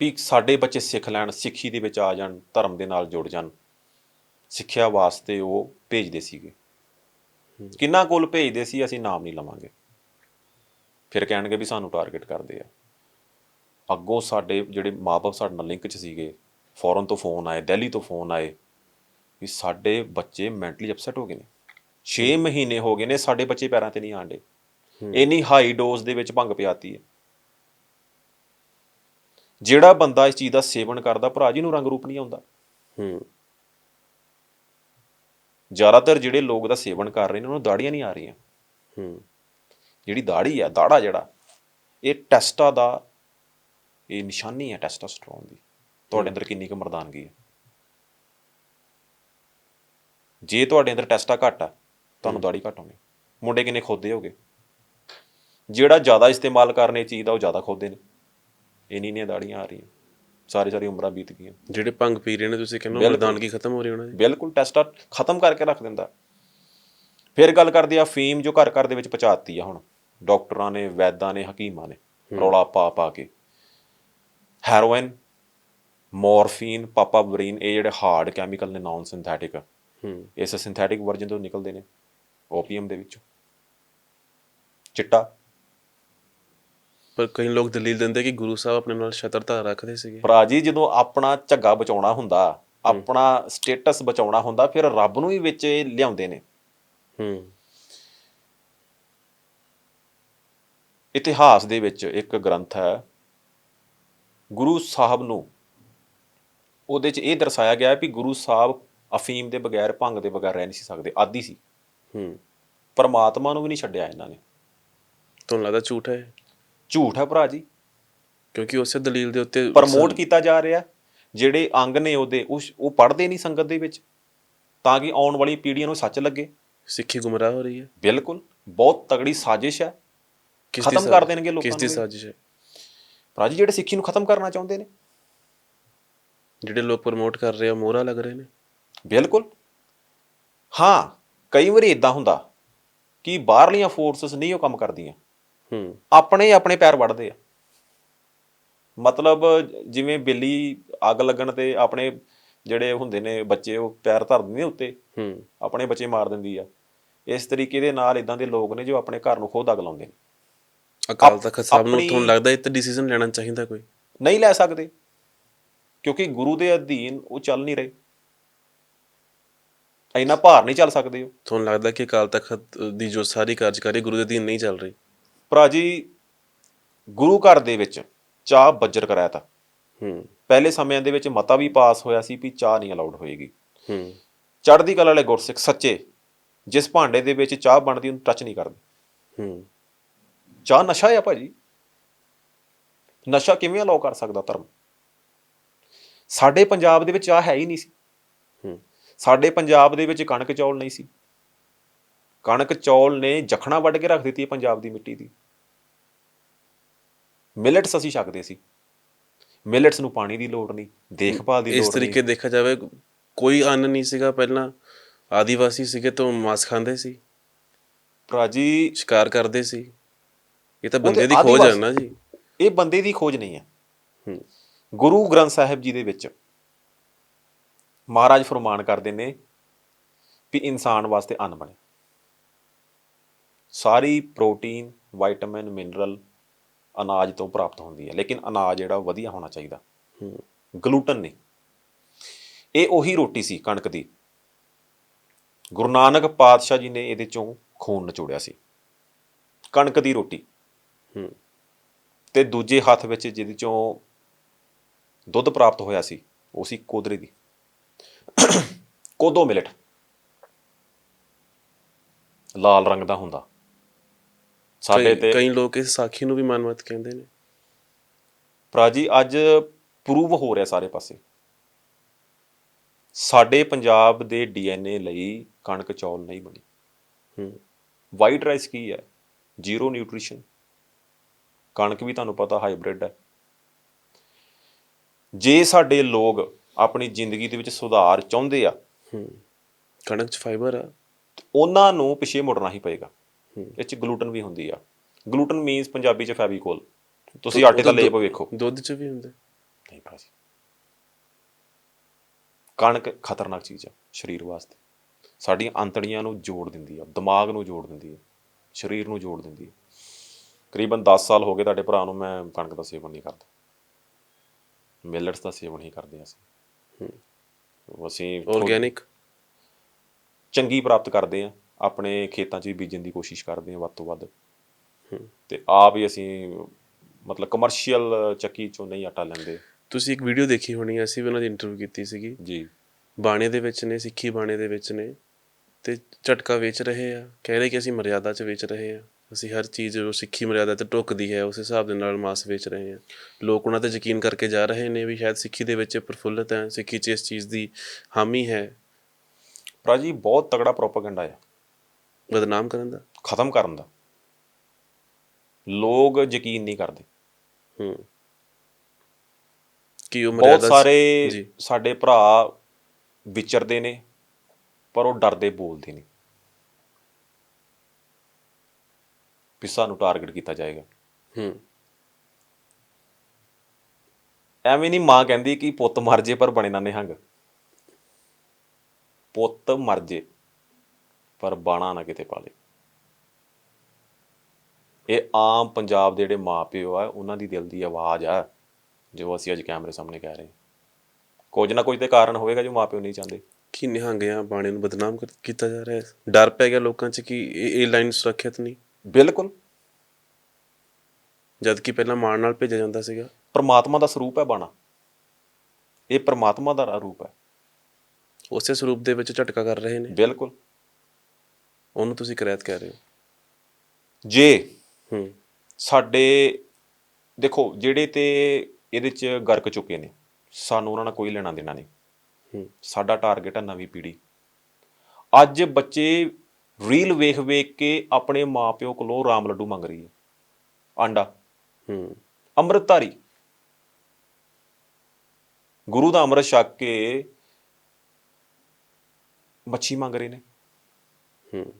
ਵੀ ਸਾਡੇ ਬੱਚੇ ਸਿੱਖ ਲੈਣ ਸਿੱਖੀ ਦੇ ਵਿੱਚ ਆ ਜਾਣ ਧਰਮ ਦੇ ਨਾਲ ਜੁੜ ਜਾਣ। ਸਿੱਖਿਆ ਵਾਸਤੇ ਉਹ ਭੇਜਦੇ ਸੀਗੇ। ਕਿੰਨਾ ਕੋਲ ਭੇਜਦੇ ਸੀ ਅਸੀਂ ਨਾਮ ਨਹੀਂ ਲਵਾਂਗੇ। ਫਿਰ ਕਹਿਣਗੇ ਵੀ ਸਾਨੂੰ ਟਾਰਗੇਟ ਕਰਦੇ ਆ। ਅੱਗੋਂ ਸਾਡੇ ਜਿਹੜੇ ਮਾਪੇ ਸਾਡੇ ਨਾਲ ਲਿੰਕ 'ਚ ਸੀਗੇ ਫੋਰਨ ਤੋਂ ਫੋਨ ਆਏ ਦਿੱਲੀ ਤੋਂ ਫੋਨ ਆਏ ਵੀ ਸਾਡੇ ਬੱਚੇ ਮੈਂਟਲੀ ਅਪਸੈਟ ਹੋ ਗਏ ਨੇ। 6 ਮਹੀਨੇ ਹੋ ਗਏ ਨੇ ਸਾਡੇ ਬੱਚੇ ਪੈਰਾਂ ਤੇ ਨਹੀਂ ਆਂਡੇ ਇੰਨੀ ਹਾਈ ਡੋਜ਼ ਦੇ ਵਿੱਚ ਭੰਗ ਪਿਆਤੀ ਹੈ। ਜਿਹੜਾ ਬੰਦਾ ਇਸ ਚੀਜ਼ ਦਾ ਸੇਵਨ ਕਰਦਾ ਭਰਾ ਜੀ ਨੂੰ ਰੰਗ ਰੂਪ ਨਹੀਂ ਆਉਂਦਾ। ਹੂੰ। ਜ਼ਿਆਦਾਤਰ ਜਿਹੜੇ ਲੋਕ ਦਾ ਸੇਵਨ ਕਰ ਰਹੇ ਨੇ ਉਹਨਾਂ ਨੂੰ ਦਾੜੀਆਂ ਨਹੀਂ ਆ ਰਹੀਆਂ। ਹੂੰ। ਜਿਹੜੀ ਦਾੜੀ ਹੈ ਦਾੜਾ ਜਿਹੜਾ ਇਹ ਟੈਸਟਾ ਦਾ ਇਹ ਨਿਸ਼ਾਨੀ ਹੈ ਟੈਸਟੋਸਟਰੋਨ ਦੀ। ਤੁਹਾਡੇ ਅੰਦਰ ਕਿੰਨੀ ਕੁ ਮਰਦਾਨਗੀ ਹੈ ਜੇ ਤੁਹਾਡੇ ਅੰਦਰ ਟੈਸਟਾ ਘੱਟ ਆ ਤੁਹਾਨੂੰ ਦਾੜੀ ਘੱਟ ਹੋਣੀ ਮੁੰਡੇ ਕਿੰਨੇ ਖੋਦੇ ਹੋਗੇ? ਜਿਹੜਾ ਜ਼ਿਆਦਾ ਇਸਤੇਮਾਲ ਕਰਨ ਚੀਜ਼ ਦਾ ਉਹ ਜ਼ਿਆਦਾ ਖੋਦੇ ਨੇ। ਇੰਨੀ ਨਹੀਂ ਦਾੜੀਆਂ ਆ ਰਹੀਆਂ। ਸਾਰੀ ਸਾਰੀ ਉਮਰਾਂ ਬੀਤ ਗਈਆਂ। ਜਿਹੜੇ ਭੰਗ ਪੀ ਰਹੇ ਨੇ ਤੁਸੀਂ ਕਹਿੰਦੇ ਹੋ। ਮਰਦਾਨਗੀ ਖਤਮ ਹੋ ਰਹੀ ਉਹਨਾਂ ਦੀ? ਬਿਲਕੁਲ ਟੈਸਟਾ ਖਤਮ ਕਰਕੇ ਰੱਖ ਦਿੰਦਾ। ਫਿਰ ਗੱਲ ਕਰਦੇ ਆ ਫੀਮ ਜੋ ਘਰ ਘਰ ਦੇ ਵਿੱਚ ਪਹੁੰਚਾਤੀ ਆ ਹੁਣ। ਡਾਕਟਰਾਂ ਨੇ ਵੈਦਾਂ ਨੇ ਹਕੀਮਾਂ ਨੇ ਰੌਲਾ ਪਾ ਪਾ ਕੇ। ਹੈਰੋਇਨ ਮੋਰਫੀਨ ਪਾਪਾਬਰੀਨ ਇਹ ਜਿਹੜੇ ਹਾਰਡ ਕੈਮੀਕਲ ਨੇ ਨਾਨ ਸਿੰਥੈਟਿਕ। ਹੂੰ। ਇਸ ਸਿੰਥੈਟਿਕ ਵਰਜਨ ਤੋਂ ਨਿਕਲਦੇ ਨੇ ਓਪੀਅਮ ਦੇ ਵਿੱਚੋਂ। ਚਿੱਟਾ। ਪਰ ਕਈ ਲੋਕ ਦਲੀਲ ਦਿੰਦੇ ਕਿ ਗੁਰੂ ਸਾਹਿਬ ਆਪਣੇ ਨਾਲ ਸ਼ਤਰਤਾ ਰੱਖਦੇ ਸੀਗੇ। ਭਰਾ ਜੀ ਜਦੋਂ ਆਪਣਾ ਝੱਗਾ ਬਚਾਉਣਾ ਹੁੰਦਾ ਆਪਣਾ ਸਟੇਟਸ ਬਚਾਉਣਾ ਹੁੰਦਾ ਫਿਰ ਰੱਬ ਨੂੰ ਹੀ ਵਿੱਚ ਲਿਆਉਂਦੇ ਨੇ। ਹੂੰ। ਇਤਿਹਾਸ ਦੇ ਵਿੱਚ ਇੱਕ ਗ੍ਰੰਥ ਹੈ ਗੁਰੂ ਸਾਹਿਬ ਨੂੰ। ਉਹਦੇ 'ਚ ਇਹ ਦਰਸਾਇਆ ਗਿਆ ਹੈ ਵੀ ਗੁਰੂ ਸਾਹਿਬ ਅਫੀਮ ਦੇ ਬਗੈਰ ਭੰਗ ਦੇ ਬਗੈਰ ਰਹਿ ਨਹੀਂ ਸੀ ਸਕਦੇ ਆਦੀ ਸੀ। ਹੂੰ। ਪਰਮਾਤਮਾ ਨੂੰ ਵੀ ਨਹੀਂ ਛੱਡਿਆ ਇਹਨਾਂ ਨੇ। ਤੁਹਾਨੂੰ ਲੱਗਦਾ ਝੂਠ ਹੈ? ਝੂਠ ਹੈ ਭਰਾ ਜੀ। ਕਿਉਂਕਿ ਉਸੇ ਦਲੀਲ ਦੇ ਉੱਤੇ ਪ੍ਰਮੋਟ ਕੀਤਾ ਜਾ ਰਿਹਾ ਜਿਹੜੇ ਅੰਗ ਨੇ ਉਹਦੇ ਉਸ- ਉਹ ਪੜ੍ਹਦੇ ਨਹੀਂ ਸੰਗਤ ਦੇ ਵਿੱਚ। ਤਾਂ ਕਿ ਆਉਣ ਵਾਲੀ ਪੀੜ੍ਹੀਆਂ ਨੂੰ ਸੱਚ ਲੱਗੇ। ਸਿੱਖੀ ਗੁੰਮਰਾਹ ਹੋ ਰਹੀ ਹੈ। ਬਿਲਕੁਲ। ਬਹੁਤ ਤਗੜੀ ਸਾਜ਼ਿਸ਼ ਹੈ। ਖਤਮ ਕਰ ਦੇਣਗੇ ਲੋਕਾਂ ਕਿਸ ਦੀ ਨੂੰ। ਸਾਜ਼ਿਸ਼ ਹੈ? ਭਰਾ ਜੀ ਜਿਹੜੇ ਸਿੱਖੀ ਨੂੰ ਖਤਮ ਕਰਨਾ ਚਾਹੁੰਦੇ ਨੇ। ਜਿਹੜੇ ਲੋਕ ਪ੍ਰਮੋਟ ਕਰ ਰਹੇ ਆ ਮੋਹਰਾ ਲੱਗ ਰਹੇ ਨੇ। ਬਿਲਕੁਲ। ਹਾਂ ਕਈ ਵਾਰੀ ਇਦਾਂ ਹੁੰਦਾ ਕਿ ਬਾਹਰਲੀਆਂ ਫੋਰਸਸ ਨਹੀਂ ਉਹ ਕੰਮ ਕਰਦੀਆਂ। ਹੂੰ ਆਪਣੇ ਆਪਣੇ ਪੈਰ ਵੱਢਦੇ ਆ। ਮਤਲਬ ਜਿਵੇਂ ਬਿੱਲੀ ਅੱਗ ਲੱਗਣ ਤੇ ਆਪਣੇ ਜਿਹੜੇ ਹੁੰਦੇ ਨੇ ਬੱਚੇ ਉਹ ਪੈਰ ਧਰ ਦਿੰਦੇ ਉੱਤੇ। ਹੂੰ। ਆਪਣੇ ਬੱਚੇ ਮਾਰ ਦਿੰਦੀ ਆ। ਇਸ ਤਰੀਕੇ ਦੇ ਨਾਲ ਇਦਾਂ ਦੇ ਲੋਕ ਨੇ ਜੋ ਆਪਣੇ ਘਰ ਨੂੰ ਖੁਦ ਅੱਗ ਲਾਉਂਦੇ ਨੇ। ਅਕਾਲ ਤਖਤ ਸਾਹਿਬ ਨੂੰ ਤੁਹਾਨੂੰ ਲੱਗਦਾ ਇਹ ਤੇ ਡਿਸੀਜਨ ਲੈਣਾ ਚਾਹੀਦਾ ਕੋਈ? ਨਹੀਂ ਲੈ ਸਕਦੇ। ਕਿਉਂਕਿ ਗੁਰੂ ਦੇ ਅਧੀਨ ਉਹ ਚੱਲ ਨਹੀਂ ਰਹੇ। ਇੰਨਾ ਭਾਰ ਨਹੀਂ ਚੱਲ ਸਕਦੇ ਉਹ। ਤੁਹਾਨੂੰ ਲੱਗਦਾ ਕਿ ਅਕਾਲ ਤਖਤ ਦੀ ਜੋ ਸਾਰੀ ਕਾਰਜਕਾਰੀ ਗੁਰੂ ਦੇ ਅਧੀਨ ਨਹੀਂ ਚੱਲ ਰਹੀ? ਭਰਾ ਜੀ ਗੁਰੂ ਘਰ ਦੇ ਵਿੱਚ ਚਾਹ ਬੱਜਰ ਕਰਾਇਆ ਤਾ। ਹੂੰ। ਪਹਿਲੇ ਸਮਿਆਂ ਦੇ ਵਿੱਚ ਮਤਾ ਵੀ ਪਾਸ ਹੋਇਆ ਸੀ ਵੀ ਚਾਹ ਨਹੀਂ ਅਲਾਉਡ ਹੋਏਗੀ। ਹੂੰ। ਚੜ੍ਹਦੀ ਕਲਾ ਵਾਲੇ ਗੁਰਸਿੱਖ ਸੱਚੇ ਜਿਸ ਭਾਂਡੇ ਦੇ ਵਿੱਚ ਚਾਹ ਬਣਦੀ ਉਹਨੂੰ ਟੱਚ ਨਹੀਂ ਕਰਦੇ। ਹੂੰ। ਚਾਹ ਨਸ਼ਾ ਆ ਭਾਜੀ। ਨਸ਼ਾ ਕਿਵੇਂ ਅਲਾਉ ਕਰ ਸਕਦਾ ਧਰਮ? ਸਾਡੇ ਪੰਜਾਬ ਦੇ ਵਿੱਚ ਚਾਹ ਹੈ ਹੀ ਨਹੀਂ ਸੀ। ਹੂੰ। ਸਾਡੇ ਪੰਜਾਬ ਦੇ ਵਿੱਚ ਕਣਕ ਚੌਲ ਨਹੀਂ ਸੀ। ਕਣਕ ਚੌਲ ਨੇ ਜਖਣਾ ਵੱਢ ਕੇ ਰੱਖ ਦਿੱਤੀ ਹੈ ਪੰਜਾਬ ਦੀ ਮਿੱਟੀ ਦੀ। ਮਿਲਟਸ ਅਸੀਂ ਛਕਦੇ ਸੀ। ਮਿਲਟਸ ਨੂੰ ਪਾਣੀ ਦੀ ਲੋੜ ਨਹੀਂ ਦੇਖਭਾਲ ਦੀ ਲੋੜ ਇਸ ਨਹੀਂ। ਤਰੀਕੇ ਦੇਖਿਆ ਜਾਵੇ ਕੋਈ ਅੰਨ ਨਹੀਂ ਸੀਗਾ ਪਹਿਲਾਂ। ਆਦੀਵਾਸੀ ਸੀਗੇ ਤਾਂ ਮਾਸ ਖਾਂਦੇ ਸੀ। ਭਰਾ ਜੀ ਸ਼ਿਕਾਰ ਕਰਦੇ ਸੀ। ਇਹ ਤਾਂ ਬੰਦੇ ਦੀ ਖੋਜ ਹੈ ਨਾ ਜੀ। ਇਹ ਬੰਦੇ ਦੀ ਖੋਜ ਨਹੀਂ ਹੈ। ਹੂੰ। ਗੁਰੂ ਗ੍ਰੰਥ ਸਾਹਿਬ ਜੀ ਦੇ ਵਿੱਚ ਮਹਾਰਾਜ ਫਰਮਾਨ ਕਰਦੇ ਨੇ ਵੀ ਇਨਸਾਨ ਵਾਸਤੇ ਅੰਨ ਬਣੇ। ਸਾਰੀ ਪ੍ਰੋਟੀਨ ਵਿਟਾਮਿਨ ਮਿਨਰਲ ਅਨਾਜ ਤੋਂ ਪ੍ਰਾਪਤ ਹੁੰਦੀ ਹੈ ਲੇਕਿਨ ਅਨਾਜ ਜਿਹੜਾ ਵਧੀਆ ਹੋਣਾ ਚਾਹੀਦਾ। ਹੂੰ। ਗਲੂਟਨ ਨਹੀਂ। ਇਹ ਉਹੀ ਰੋਟੀ ਸੀ ਕਣਕ ਦੀ। ਗੁਰੂ ਨਾਨਕ ਪਾਤਸ਼ਾਹ ਜੀ ਨੇ ਇਹਦੇ ਚੋਂ ਖੂਨ ਨਿਚੋੜਿਆ ਸੀ। ਕਣਕ ਦੀ ਰੋਟੀ। ਹੂੰ। ਤੇ ਦੂਜੇ ਹੱਥ ਵਿੱਚ ਜਿਹਦੇ ਚੋਂ ਦੁੱਧ ਪ੍ਰਾਪਤ ਹੋਇਆ ਸੀ ਉਹ ਸੀ ਕੋਦਰੇ ਦੀ। ਕੋਦੋ ਮਿਲਟ। ਲਾਲ ਰੰਗ ਦਾ ਹੁੰਦਾ। ਸਾਡੇ ਕਈ- ਤੇ ਕਈ ਲੋਕ ਇਸ ਸਾਖੀ ਨੂੰ ਵੀ ਮਨਮਤ ਕਹਿੰਦੇ ਨੇ। ਭਰਾ ਜੀ ਅੱਜ ਪ੍ਰੂਵ ਹੋ ਰਿਹਾ ਸਾਰੇ ਪਾਸੇ। ਸਾਡੇ ਪੰਜਾਬ ਦੇ ਡੀਐਨਏ ਲਈ ਕਣਕ ਚੌਲ ਨਹੀਂ ਬਣੀ। ਹੂੰ। ਵਾਈਟ ਰਾਈਸ ਕੀ ਹੈ? ਜ਼ੀਰੋ ਨਿਊਟ੍ਰੀਸ਼ਨ ਕਣਕ ਵੀ ਤੁਹਾਨੂੰ ਪਤਾ ਹਾਈਬ੍ਰਿਡ ਹੈ। ਜੇ ਸਾਡੇ ਲੋਕ ਆਪਣੀ ਜ਼ਿੰਦਗੀ ਦੇ ਵਿੱਚ ਸੁਧਾਰ ਚਾਹੁੰਦੇ ਆ ਹੂੰ। ਕਣਕ ਚ ਫਾਈਬਰ ਆ। ਉਹਨਾਂ ਨੂੰ ਪਿਛੇ ਮੁੜਨਾ ਹੀ ਪਏਗਾ। ਇਹ ਚ ਗਲੂਟਨ ਵੀ ਹੁੰਦੀ ਆ। ਗਲੂਟਨ ਮੀਨਸ ਪੰਜਾਬੀ ਚ ਫੈਵੀਕੋਲ ਤੁਸੀਂ ਆਟੇ ਦਾ ਲੇਪ ਵੇਖੋ। ਦੁੱਧ ਚ ਵੀ ਹੁੰਦਾ। ਨਹੀਂ ਭਰਾ ਜੀ ਕਣਕ ਖਤਰਨਾਕ ਚੀਜ਼ ਆ ਸਰੀਰ ਵਾਸਤੇ। ਸਾਡੀਆਂ ਅੰਤੜੀਆਂ ਨੂੰ ਜੋੜ ਦਿੰਦੀ ਆ ਦਿਮਾਗ ਨੂੰ ਜੋੜ ਦਿੰਦੀ ਆ ਸਰੀਰ ਨੂੰ ਜੋੜ ਦਿੰਦੀ ਆ। ਕਰੀਬਨ 10 ਸਾਲ ਹੋ ਗਏ ਤੁਹਾਡੇ ਭਰਾ ਨੂੰ ਮੈਂ ਕਣਕ ਦਾ ਸੇਵਨ ਨਹੀਂ ਕਰਦਾ। ਮਿਲਟਸ ਦਾ ਸੇਵਨ ਹੀ ਕਰਦੇ ਹਾਂ। ਅਸੀਂ ਅਸੀਂ ਆਰਗੇਨਿਕ ਚੰਗੀ ਪ੍ਰਾਪਤ ਕਰਦੇ ਆ। ਆਪਣੇ ਖੇਤਾਂ 'ਚ ਵੀ ਬੀਜਣ ਦੀ ਕੋਸ਼ਿਸ਼ ਕਰਦੇ ਆ ਵੱਧ ਤੋਂ ਵੱਧ। ਤੇ ਆਪ ਹੀ ਅਸੀਂ ਮਤਲਬ ਕਮਰਸ਼ੀਅਲ ਚੱਕੀ ਚੋਂ ਨਹੀਂ ਆਟਾ ਲੈਂਦੇ। ਤੁਸੀਂ ਇੱਕ ਵੀਡੀਓ ਦੇਖੀ ਹੋਣੀ ਹੈ, ਅਸੀਂ ਵੀ ਉਹਨਾਂ ਦੀ ਇੰਟਰਵਿਊ ਕੀਤੀ ਸੀਗੀ। ਜੀ। ਬਾਣੇ ਦੇ ਵਿੱਚ ਨੇ ਸਿੱਖੀ ਬਾਣੇ ਦੇ ਵਿੱਚ ਨੇ। ਤੇ ਝਟਕਾ ਵੇਚ ਰਹੇ ਆ ਕਹਿ ਰਹੇ ਕਿ ਅਸੀਂ ਮਰਿਆਦਾ 'ਚ ਵੇਚ ਰਹੇ ਆ। ਅਸੀਂ ਹਰ ਚੀਜ਼ ਜੋ ਸਿੱਖੀ ਮਰਿਆਦਾ ਤੇ ਟੁੱਕਦੀ ਹੈ ਉਸ ਹਿਸਾਬ ਦੇ ਨਾਲ ਮਾਸ ਵੇਚ ਰਹੇ ਆ। ਲੋਕ ਉਹਨਾਂ ਤੇ ਯਕੀਨ ਕਰਕੇ ਜਾ ਰਹੇ ਨੇ ਵੀ ਸ਼ਾਇਦ ਸਿੱਖੀ ਦੇ ਵਿੱਚ ਪ੍ਰਫੁੱਲਤ ਹੈ ਸਿੱਖੀ 'ਚ ਇਸ ਚੀਜ਼ ਦੀ ਹਾਮੀ ਹੈ। ਭਰਾ ਜੀ ਬਹੁਤ ਤਗੜਾ ਪ੍ਰੋਪਾਗੈਂਡਾ ਆ। ਬਦਨਾਮ ਕਰਨ ਦਾ? ਖਤਮ ਕਰਨ ਦਾ। ਲੋਕ ਯਕੀਨ ਨਹੀਂ ਕਰਦੇ। ਹੂੰ। ਕਿ ਉਹ ਬਹੁਤ ਮਰਿਆਦਾ ਸਾਰੇ ਜੀ। ਸਾਡੇ ਭਰਾ ਵਿਚਰਦੇ ਨੇ ਪਰ ਉਹ ਡਰਦੇ ਬੋਲਦੇ ਨਹੀਂ ਵੀ ਸਾਨੂੰ ਟਾਰਗੇਟ ਕੀਤਾ ਜਾਏਗਾ। ਹੂੰ। ਐਵੇਂ ਨਹੀਂ ਮਾਂ ਕਹਿੰਦੀ ਕਿ ਪੁੱਤ ਮਰ ਜੇ ਪਰ ਬਣੇ ਨਾ ਨਿਹੰਗ ਪੁੱਤ ਮਰ ਜੇ। ਪਰ ਬਾਣਾ ਨਾ ਕਿਤੇ ਪਾਲੇ ਇਹ ਆਮ ਪੰਜਾਬ ਦੇ ਜਿਹੜੇ ਮਾਪਿਓ ਆ ਉਹਨਾਂ ਦੀ ਦਿਲ ਦੀ ਆਵਾਜ਼ ਆ ਜੋ ਅਸੀਂ ਅੱਜ ਕੈਮਰੇ ਸਾਹਮਣੇ ਕਹਿ ਰਹੇ ਕੁਝ ਨਾ ਕੁਝ ਤੇ ਕਾਰਨ ਹੋਵੇਗਾ ਜੋ ਮਾਪਿਓ ਨਹੀਂ ਚਾਹੁੰਦੇ। ਕਿ ਨਿਹੰਗਿਆਂ ਬਾਣੇ ਨੂੰ ਬਦਨਾਮ ਕੀਤਾ ਜਾ ਰਿਹਾ ਹੈ? ਡਰ ਪੈ ਗਿਆ ਲੋਕਾਂ 'ਚ ਕਿ ਇਹ ਇਹ ਲਾਈਨ ਸੁਰੱਖਿਅਤ ਨਹੀਂ? ਬਿਲਕੁਲ। ਜਦ ਕਿ ਪਹਿਲਾਂ ਮਾਣ ਨਾਲ ਭੇਜਿਆ ਜਾਂਦਾ ਸੀਗਾ। ਪਰਮਾਤਮਾ ਦਾ ਸਰੂਪ ਹੈ ਬਾਣਾ। ਇਹ ਪਰਮਾਤਮਾ ਦਾ ਰੂਪ ਹੈ। ਉਸੇ ਸਰੂਪ ਦੇ ਵਿੱਚ ਝਟਕਾ ਕਰ ਰਹੇ ਨੇ। ਬਿਲਕੁਲ। ਉਹਨੂੰ ਤੁਸੀਂ ਕਰਾਇਤ ਕਹਿ ਰਹੇ ਹੋ? ਜੇ ਹੂੰ। ਸਾਡੇ ਦੇਖੋ ਜਿਹੜੇ ਤੇ ਇਹਦੇ ਚ ਗਰਕ ਚੁੱਕੇ ਨੇ ਸਾਨੂੰ ਉਹਨਾਂ ਨਾਲ ਕੋਈ ਲੈਣਾ ਦੇਣਾ ਨਹੀਂ। ਹੂੰ। ਸਾਡਾ ਟਾਰਗੇਟ ਹੈ ਨਵੀਂ ਪੀੜ੍ਹੀ। ਅੱਜ ਬੱਚੇ ਰੀਲ ਵੇਖ ਵੇਖ ਕੇ ਆਪਣੇ ਮਾਪਿਓ ਕੋਲੋਂ ਰਾਮ ਲੱਡੂ ਮੰਗ ਰਹੀ ਹੈ। ਆਂਡਾ। ਹੂੰ। ਅੰਮ੍ਰਿਤਧਾਰੀ। ਗੁਰੂ ਦਾ ਅੰਮ੍ਰਿਤ ਛਕ ਕੇ ਮੱਛੀ ਮੰਗ ਰਹੇ ਨੇ। ਹੂੰ।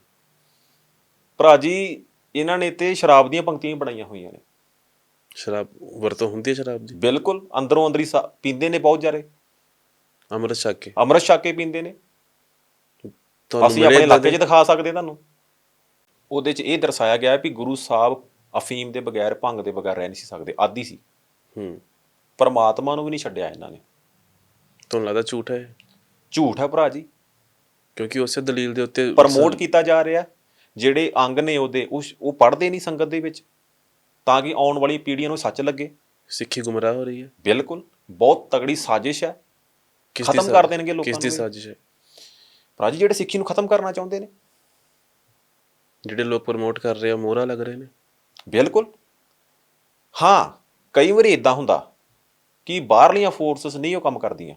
ਭਰਾ ਜੀ ਇਹਨਾਂ ਨੇ ਤੇ ਸ਼ਰਾਬ ਦੀਆਂ ਪੰਕਤੀਆਂ ਹੀ ਬਣਾਈਆਂ ਹੋਈਆਂ ਨੇ। ਸ਼ਰਾਬ ਵਰਤੋਂ ਹੁੰਦੀ ਹੈ ਸ਼ਰਾਬ ਦੀ? ਬਿਲਕੁਲ ਅੰਦਰੋਂ ਅੰਦਰੀ ਸਾ- ਪੀਂਦੇ ਨੇ ਬਹੁਤ ਜਾਰੇ ਅੰਮ੍ਰਿਤ ਛਕ ਕੇ? ਅੰਮ੍ਰਿਤ ਛਕ ਕੇ ਪੀਂਦੇ ਨੇ। ਤੁਹਾਨੂੰ ਅਸੀਂ ਮਿਲੇ ਆਪਣੇ ਇਲਾਕੇ? 'ਚ ਦਿਖਾ ਸਕਦੇ ਤੁਹਾਨੂੰ। ਉਹਦੇ 'ਚ ਇਹ ਦਰਸਾਇਆ ਗਿਆ ਹੈ ਵੀ ਗੁਰੂ ਸਾਹਿਬ ਅਫੀਮ ਦੇ ਬਗੈਰ ਭੰਗ ਦੇ ਬਗੈਰ ਰਹਿ ਨਹੀਂ ਸੀ ਸਕਦੇ ਆਦੀ ਸੀ। ਹੂੰ। ਪਰਮਾਤਮਾ ਨੂੰ ਵੀ ਨਹੀਂ ਛੱਡਿਆ ਇਹਨਾਂ ਨੇ। ਤੁਹਾਨੂੰ ਲੱਗਦਾ ਝੂਠ ਹੈ ਝੂਠ ਹੈ ਭਰਾ ਜੀ। ਕਿਉਂਕਿ ਉਸੇ ਦਲੀਲ ਦੇ ਉੱਤੇ ਪ੍ਰਮੋਟ ਕੀਤਾ ਜਾ ਰਿਹਾ। ਜਿਹੜੇ ਅੰਗ ਨੇ ਉਹਦੇ ਉਸ- ਉਹ ਪੜ੍ਹਦੇ ਨਹੀਂ ਸੰਗਤ ਦੇ ਵਿੱਚ ਤਾਂ ਕਿ ਆਉਣ ਵਾਲੀ ਪੀੜ੍ਹੀਆਂ ਨੂੰ ਸੱਚ ਲੱਗੇ। ਸਿੱਖੀ ਗੁੰਮਰਾਹ ਹੋ ਰਹੀ ਹੈ। ਬਿਲਕੁਲ ਬਹੁਤ ਤਗੜੀ ਸਾਜ਼ਿਸ਼ ਹੈ। ਕਿਸ ਦੀ ਖਤਮ ਕਰ ਦੇਣਗੇ ਲੋਕਾਂ ਕਿਸ ਦੀ ਨੂੰ ਇਹ। ਸਾਜ਼ਿਸ਼ ਹੈ? ਭਰਾ ਜੀ ਜਿਹੜੇ ਸਿੱਖੀ ਨੂੰ ਖਤਮ ਕਰਨਾ ਚਾਹੁੰਦੇ ਨੇ। ਜਿਹੜੇ ਲੋਕ ਪ੍ਰਮੋਟ ਕਰ ਰਹੇ ਆ ਮੋਹਰਾ ਲੱਗ ਰਹੇ ਨੇ? ਬਿਲਕੁਲ। ਹਾਂ ਕਈ ਵਾਰੀ ਇਦਾਂ ਹੁੰਦਾ ਕਿ ਬਾਹਰਲੀਆਂ ਫੋਰਸਸ ਨਹੀਂ ਉਹ ਕੰਮ ਕਰਦੀਆਂ।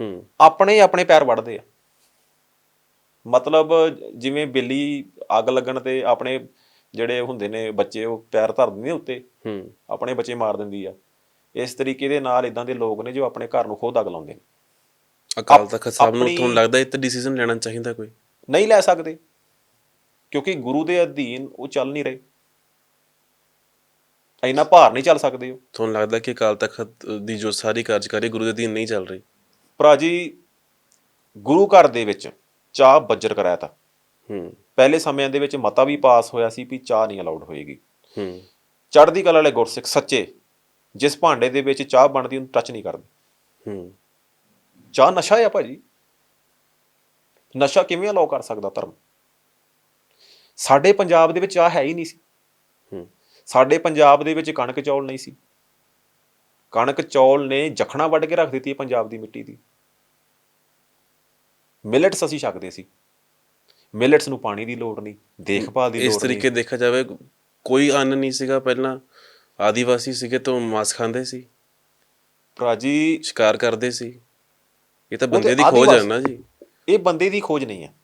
ਹੂੰ। ਆਪਣੇ ਆਪਣੇ ਪੈਰ ਵੱਢਦੇ ਆ। ਮਤਲਬ ਜਿਵੇਂ ਬਿੱਲੀ ਅੱਗ ਲੱਗਣ ਤੇ ਆਪਣੇ ਜਿਹੜੇ ਹੁੰਦੇ ਨੇ ਬੱਚੇ ਉਹ ਪੈਰ ਧਰ ਦਿੰਦੇ ਨੇ ਉੱਤੇ। ਹੂੰ। ਆਪਣੇ ਬੱਚੇ ਮਾਰ ਦਿੰਦੀ ਆ। ਇਸ ਤਰੀਕੇ ਦੇ ਨਾਲ ਇਦਾਂ ਦੇ ਲੋਕ ਨੇ ਜੋ ਆਪਣੇ ਘਰ ਨੂੰ ਖੁਦ ਅੱਗ ਲਾਉਂਦੇ ਨੇ। ਅਕਾਲ ਤਖਤ ਸਾਹਿਬ ਨੂੰ ਤੁਹਾਨੂੰ ਲੱਗਦਾ ਇਹ ਤੇ ਡਿਸੀਜਨ ਲੈਣਾ ਚਾਹੀਦਾ ਕੋਈ? ਨਹੀਂ ਲੈ ਸਕਦੇ। ਕਿਉਂਕਿ ਗੁਰੂ ਦੇ ਅਧੀਨ ਉਹ ਚੱਲ ਨਹੀਂ ਰਹੇ। ਇੰਨਾ ਭਾਰ ਨਹੀਂ ਚੱਲ ਸਕਦੇ ਉਹ। ਤੁਹਾਨੂੰ ਲੱਗਦਾ ਕਿ ਅਕਾਲ ਤਖਤ ਦੀ ਜੋ ਸਾਰੀ ਕਾਰਜਕਾਰੀ ਗੁਰੂ ਦੇ ਅਧੀਨ ਨਹੀਂ ਚੱਲ ਰਹੀ? ਭਰਾ ਜੀ ਗੁਰੂ ਘਰ ਦੇ ਵਿੱਚ ਚਾਹ ਬੱਜਰ ਕਰਾਇਆ ਤਾ। ਹੂੰ। ਪਹਿਲੇ ਸਮਿਆਂ ਦੇ ਵਿੱਚ ਮਤਾ ਵੀ ਪਾਸ ਹੋਇਆ ਸੀ ਵੀ ਚਾਹ ਨਹੀਂ ਅਲਾਉਡ ਹੋਏਗੀ। ਹੂੰ। ਚੜ੍ਹਦੀ ਕਲਾ ਵਾਲੇ ਗੁਰਸਿੱਖ ਸੱਚੇ ਜਿਸ ਭਾਂਡੇ ਦੇ ਵਿੱਚ ਚਾਹ ਬਣਦੀ ਉਹਨੂੰ ਟੱਚ ਨਹੀਂ ਕਰਦੇ। ਹੂੰ। ਚਾਹ ਨਸ਼ਾ ਆ ਭਾਜੀ। ਨਸ਼ਾ ਕਿਵੇਂ ਅਲਾਉ ਕਰ ਸਕਦਾ ਧਰਮ? ਸਾਡੇ ਪੰਜਾਬ ਦੇ ਵਿੱਚ ਚਾਹ ਹੈ ਹੀ ਨਹੀਂ ਸੀ। ਹੂੰ। ਸਾਡੇ ਪੰਜਾਬ ਦੇ ਵਿੱਚ ਕਣਕ ਚੌਲ ਨਹੀਂ ਸੀ। ਕਣਕ ਚੌਲ ਨੇ ਜਖਣਾ ਵੱਢ ਕੇ ਰੱਖ ਦਿੱਤੀ ਹੈ ਪੰਜਾਬ ਦੀ ਮਿੱਟੀ ਦੀ। ਮਿਲਟਸ ਅਸੀਂ ਛਕਦੇ ਸੀ। ਮਿਲਟਸ ਨੂੰ ਪਾਣੀ ਦੀ ਲੋੜ ਨਹੀਂ ਦੇਖਭਾਲ ਦੀ ਲੋੜ ਇਸ ਤਰੀਕੇ ਦੇਖਿਆ ਜਾਵੇ ਕੋਈ ਅੰਨ ਨਹੀਂ ਸੀਗਾ ਪਹਿਲਾਂ ਆਦੀਵਾਸੀ ਸੀਗੇ ਤਾਂ ਮਾਸ ਖਾਂਦੇ ਸੀ। ਭਰਾ ਜੀ ਸ਼ਿਕਾਰ ਕਰਦੇ ਸੀ। ਇਹ ਤਾਂ ਬੰਦੇ ਦੀ ਖੋਜ ਹੈ ਨਾ ਜੀ। ਇਹ ਬੰਦੇ ਦੀ ਖੋਜ ਨਹੀਂ ਹੈ।